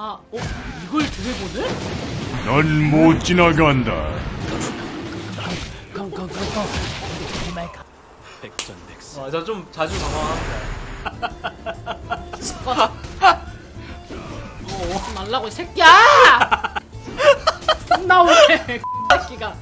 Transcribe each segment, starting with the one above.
아, 어? 이걸 드래곤을? 넌못 지나간다. 백전백승. 아, 저좀 자주 당황합니다. 어, 말라고 이 새끼야! 나오네 새끼가.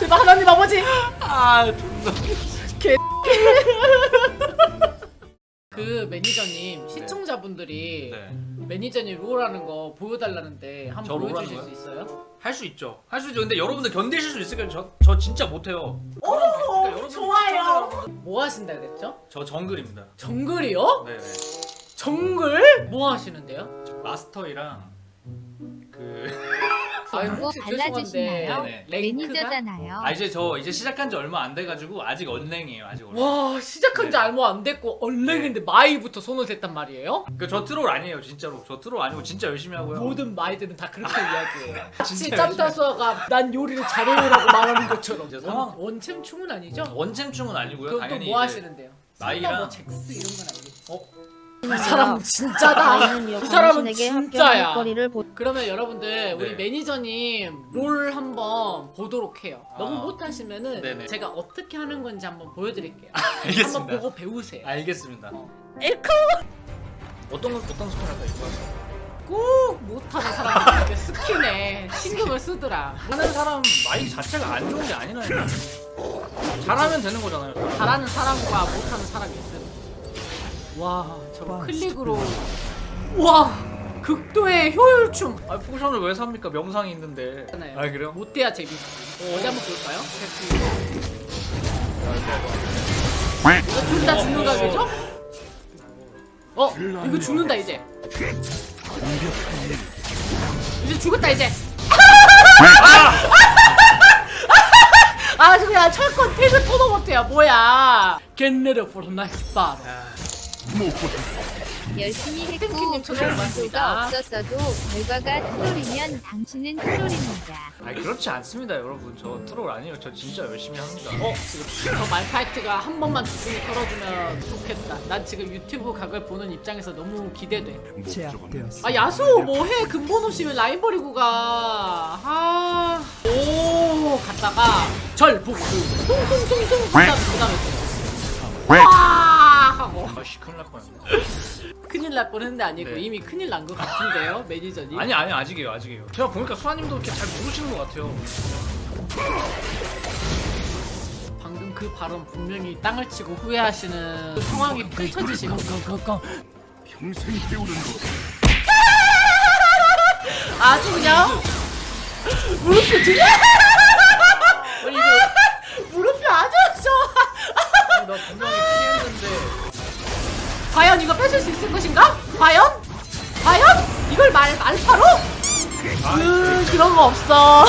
제발 하나님 아버지. 아, 존나. 그 매니저님 시청자분들이 네. 매니저님 롤하는 거 보여달라는데 저 한번 롤하는 보여주실 거요? 수 있어요? 할 수 있죠. 할 수 있죠. 근데 여러분들 견디실 수 있을까요? 저, 저 진짜 못해요. 오 그러니까 여러분 좋아요. 뭐 하신다 그랬죠? 저 정글입니다. 정글이요? 네네. 정글? 뭐 하시는데요? 마스터이랑 그. 정보 혹시 발라주시나요? 네네. 랭크가? 매니저잖아요. 아 이제 저 이제 시작한 지 얼마 안 돼가지고 아직 언랭이에요. 아직 언랭. 와 시작한 지 네. 얼마 안 됐고 얼랭인데 마이부터 손을 댔단 말이에요? 그저 트롤 아니에요, 진짜로. 저 트롤 아니고 진짜 열심히 하고요. 모든 마이들은 다 그렇게 이야기해요. 같이 진짜 짬타수아가 난 요리를 잘해요라고 말하는 것처럼 이제 원, 상황- 원 챔충은 아니죠? 원챔충은 아니고요. 그럼 또 당연히 뭐 이제 하시는데요? 마이랑- 뭐 잭스 이런 건 알겠지? 어? 이 사람 진짜다. 이 사람은 진짜야. 그러면 여러분들 우리 네. 매니저님 롤 한번 보도록 해요. 너무 아. 못하시면은 네네. 제가 어떻게 하는 건지 한번 보여드릴게요. 알겠습니다. 한번 보고 배우세요. 알겠습니다. 에코 어떤 건 어떤 스킬 할까 이거? 꼭 못하는 사람이 이렇게 스킨에 신경을 쓰더라. 하는 사람 마이 자체가 안 좋은 게 아니라니까. 잘하면 되는 거잖아요. 잘하는 사람과 못하는 사람이 있어요. 와, 저거 클릭으로 와 극도의 효율충. 아 포션을 왜 삽니까? 명상이 있는데. 잖아요. 아 그래요? 못 돼야 재밌어. 어디 한번 볼까요? 이거 둘다 죽는 각이죠? 어, 이거 죽는다 이제. 이제 죽었다 이제. 아, 저 그냥 철권 태그 못해요. 뭐야? 겟레르 포르 나이스 바로. 열심히 했고 그런 받습니다. 없었어도 결과가 트롤이면 당신은 트롤입니다. 아니 그렇지 않습니다, 여러분. 저 트롤 아니에요. 저 진짜 열심히 합니다. 어? 저 말파이트가 한 번만 주둥이 털어주면 좋겠다. 난 지금 유튜브 각을 보는 입장에서 너무 기대돼. 목적은 아 야수 뭐해 근본 없이 왜 라인 버리고 가? 아, 오 갔다가 절 복수 숭숭숭숭 그다음 그다음에 또. 와 하고 아씨 큰일 날 뻔했네. 큰일 날 뻔했는데 아니고 네. 이미 큰일 난 것 같은데요 매니저님. 아니 아니 아직이에요, 아직이에요. 제가 보니까 수아님도 이렇게 잘 모르시는 것 같아요. 방금 그 발언 분명히 땅을 치고 후회하시는 상황이 펼쳐지시는 거. 평생 배우는 것. 아주 그냥 무릎표? 아니 이거 무릎표 아주 좋아. 나 분명히 피했는데. 과연 이거 뺏을 수 있을 것인가? 과연? 과연? 이걸 말 말파로? 음, 그런 거 없어.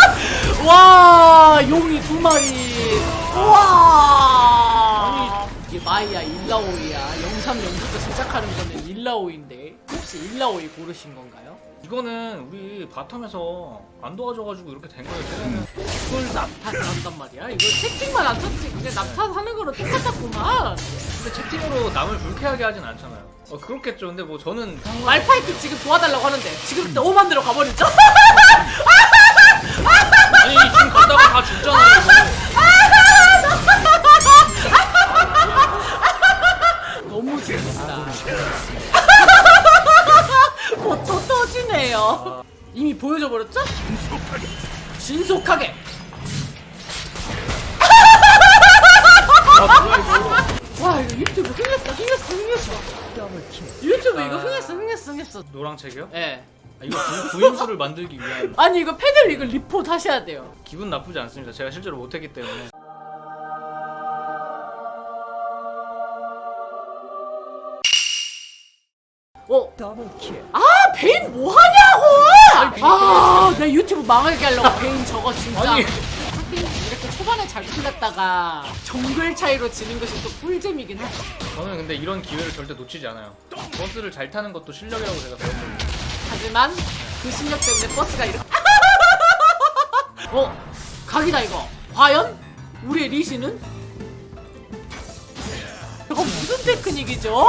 와, 용이 두 마리. 와. 이게 마이야, 일라오이야. 영삼 연주도 시작하는 거는 일라오이인데 혹시 일라오이 고르신 건가요? 이거는 우리 바텀에서 안 도와줘가지고 이렇게 된 거예요. 쟤네는. 그걸 납탓을 한단 말이야? 이거 채팅만 안 쳤지. 근데 납탓하는 거랑 똑같았구만. 근데 채팅으로 남을 불쾌하게 하진 않잖아요. 어 그렇겠죠. 근데 뭐 저는 말파이트 지금 도와달라고 하는데 지금 너 만들어 가버리죠? 아 했어 흥했어. 노랑 책이요? 예. 아, 이거 구, 구임수를 만들기 위한 아니 이거 패들 이거 리포트 하셔야 돼요. 기분 나쁘지 않습니다. 제가 실제로 못했기 때문에. 어. 아 베인 뭐 하냐고! 아, 내 유튜브 망하게 하려고 베인 저거 진짜. 아니. 초반에 잘 풀렸다가 정글 차이로 지는 것이 또 꿀잼이긴 하죠. 저는 근데 이런 기회를 절대 놓치지 않아요. 버스를 잘 타는 것도 실력이라고 제가 배웠거든요. 하지만 그 실력 때문에 버스가 이렇게. 어, 각이다 이거. 과연 우리의 리시는? 이거 무슨 테크닉이죠?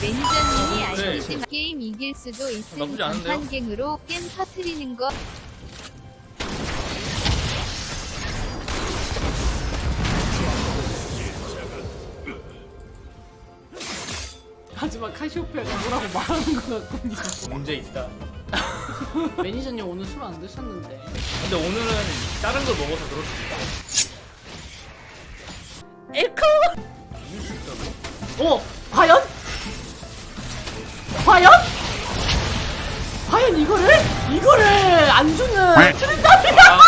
매니저님이 그래. 아시는 게임 이길 수도 있음 나쁘지 않은데요? 간판갱으로 게임 터트리는 거 하지만 카시오페아가 뭐라고 말하는 것 같군요. 문제 있다. 매니저님 오늘 술 안 드셨는데. 근데 오늘은 다른 걸 먹어서 그럴 수 있다. 에코! 어, 과연? 과연? 과연 이거를? 이거를 안 주는 트렌다비가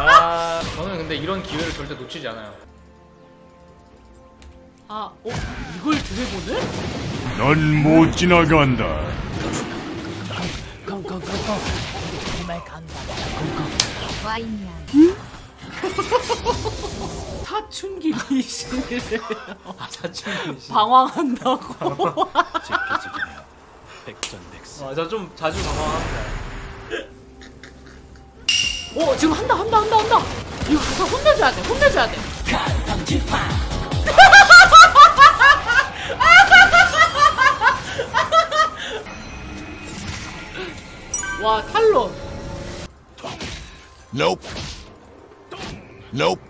아, 저는 근데 이런 기회를 절대 놓치지 않아요. 아, 어? 이걸 드래곤을? 넌못 지나간다. 와인양 사춘기 미신을 아, 자칭 방황한다고. 아, 저 좀 자주 당황합니다. 어, 지금 한다, 한다, 한다, 한다. 이거 가서 혼내줘야 돼, 혼내줘야 돼. 와, 탈론. Nope. Nope.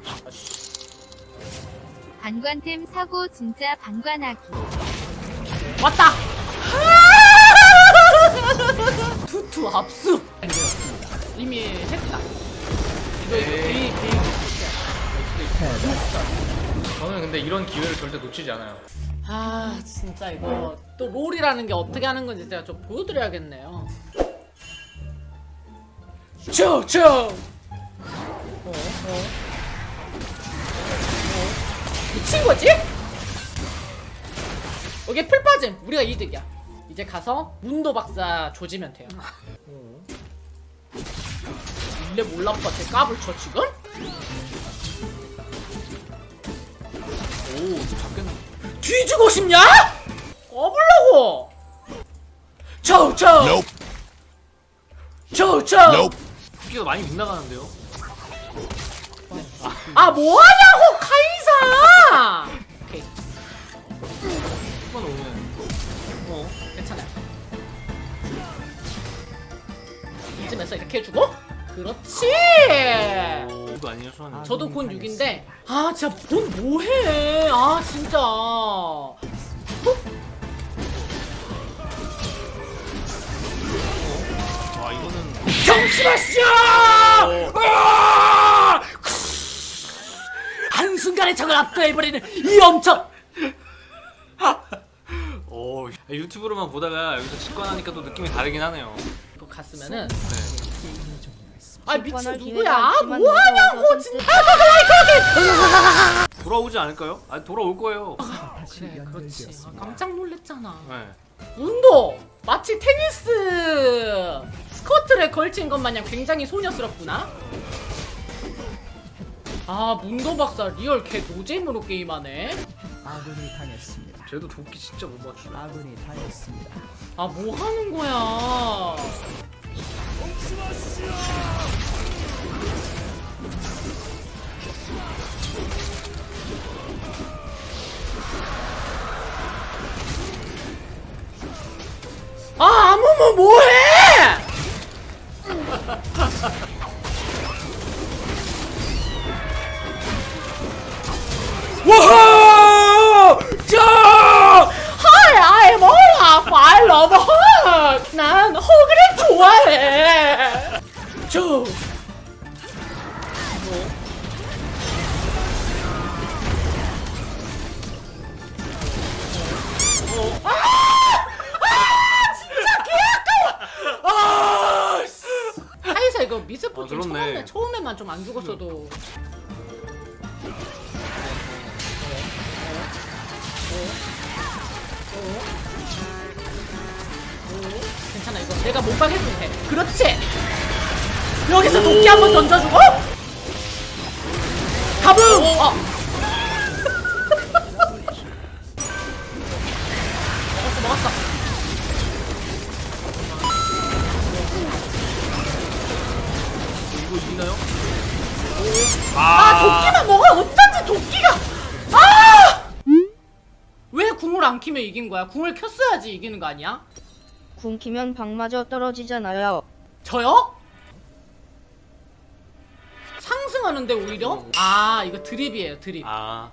반관템 사고 진짜 반관하기 왔다. 투투 압수. 이미 했다. 이거 이거 네. 저는 근데 이런 기회를 절대 놓치지 않아요. 아 진짜 이거 또 롤이라는 게 어떻게 하는 건지 제가 좀 보여드려야겠네요. 쭉쭉. 어, 어. 어. 미친 거지? 여기 풀 빠짐. 우리가 이득이야. 이제 가서 문도 박사 조지면 돼요. 어. 일레 몰라빠 제 까불 쳐 지금? 오, 좀 잡겠네. 뒤지고 싶냐? 초초! Nope. 초 토끼가 많이 빗나가는데요? 아, 뭐하냐고, 카이사! 오케이, 한번 오면 어, 괜찮아요. 이쯤에서 이렇게 해주고, 그렇지! 이거 아니에요? 저도 본 6인데, 아, 진짜 본 뭐해! 아, 진짜. 정신하시오! 한순간에 적을 압도해버리는 이 엄청! 오, 유튜브로만 보다가 여기서 직관하니까 또 느낌이 다르긴 하네요. 또 갔으면은 네. 아 미친 누구야? 있지만 뭐하냐고 진짜 돌아오지 않을까요? 아, 돌아올 거예요. 그래 그렇지 아, 깜짝 놀랬잖아 네. 운도 마치 테니스 스커트를 걸친 것 마냥 굉장히 소녀스럽구나 아 문도 박사 리얼 개 노잼으로 게임하네 아군이 당했습니다. 쟤도 도끼 진짜 못 맞추네. 아군이 당했습니다. 아 뭐 하는 거야 아 아무모 뭐해 내가 몸빵 해도 돼 그렇지 여기서 도끼 한 번 던져주고 가붕 어. 먹었어 먹었어 이거 이기나요? 아 도끼만 먹어 어쩐지 도끼가 아! 왜 궁을 안 키면 이긴 거야? 궁을 켰어야지 이기는 거 아니야? 궁 키면 방마저 떨어지잖아요. 저요? 상승하는데 오히려? 아 이거 드립이에요 드립 아.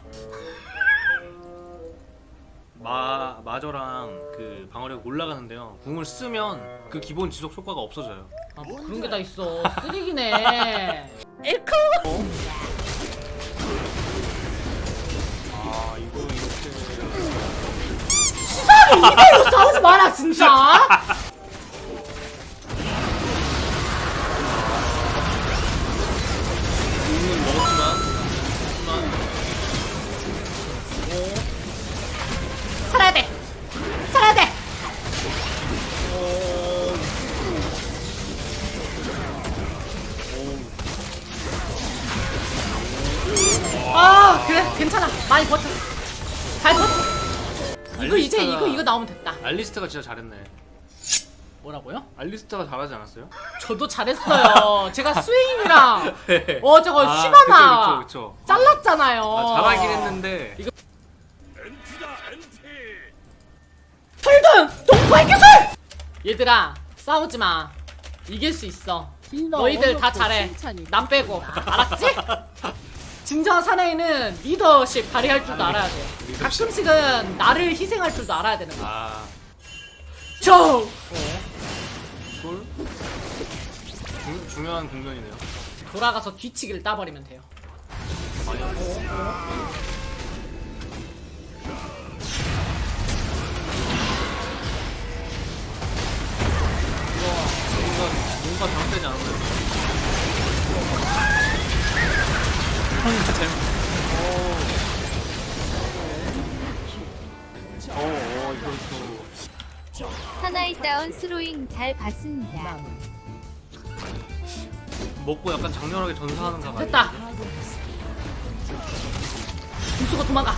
마 마저랑 그 방어력 올라가는데요. 궁을 쓰면 그 기본 지속 효과가 없어져요. 아, 뭐 그런 게 다 있어 쓰레기네 에코 아 이거 이렇게 이대로 싸 우지 마라 진짜 알리스타가 진짜 잘했네. 뭐라고요? 알리스타가 잘하지 않았어요? 저도 잘했어요. 제가 스웨인이랑 네. 어 저거 아, 시바나 그쵸, 그쵸, 그쵸. 잘랐잖아요. 아, 잘하긴 했는데. 이거- 털든! 동포의 기술! 얘들아 싸우지 마. 이길 수 있어. 너희들 다 잘해. 남 빼고. 알았지? 진정한 사나이는 리더십 발휘할 줄도 알아야 돼. 가끔씩은 나를 희생할 줄도 알아야 되는 거야. 아 저 이걸 중, 중요한 국면이네요. 돌아가서 뒤치기를 따버리면 돼요 뭔가 뭔가 잘못되지 않았나요? 어, 어, 이거 또 사나이 다운 스로잉 잘 봤습니다. 먹고 약간 장렬하게 전사하는 가 됐다. 무수고 도망가.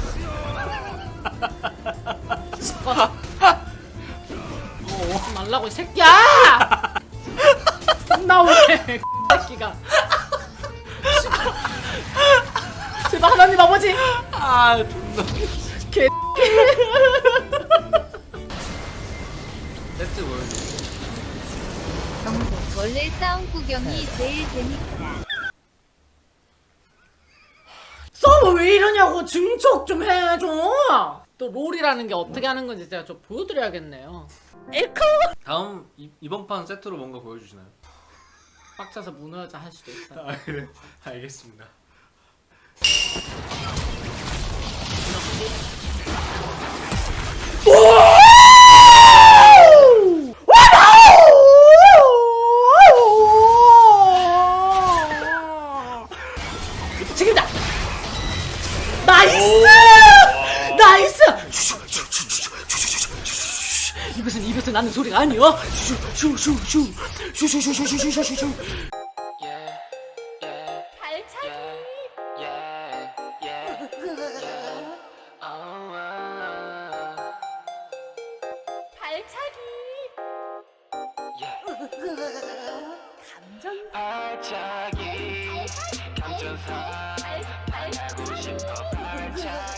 꺼져 어 말라고 이 새끼야! 나오네 새끼가. 제발 하나님 아버지! 아, 존나. 개 세트 보여줘. 원래 싸움 구경이 제일 재밌다. 서브 왜 이러냐고 증척 좀 해줘 또 롤이라는 게 어떻게 하는 건지 제가 좀 보여드려야겠네요 다음 이, 이번 판 세트로 뭔가 보여주시나요? 빡쳐서 무너져 할 수도 있어요 아, 그래. 알겠습니다. 이것은 이것은 나는 소리가 아니야 슈슈슈슈슈슈슈슈슈슈슈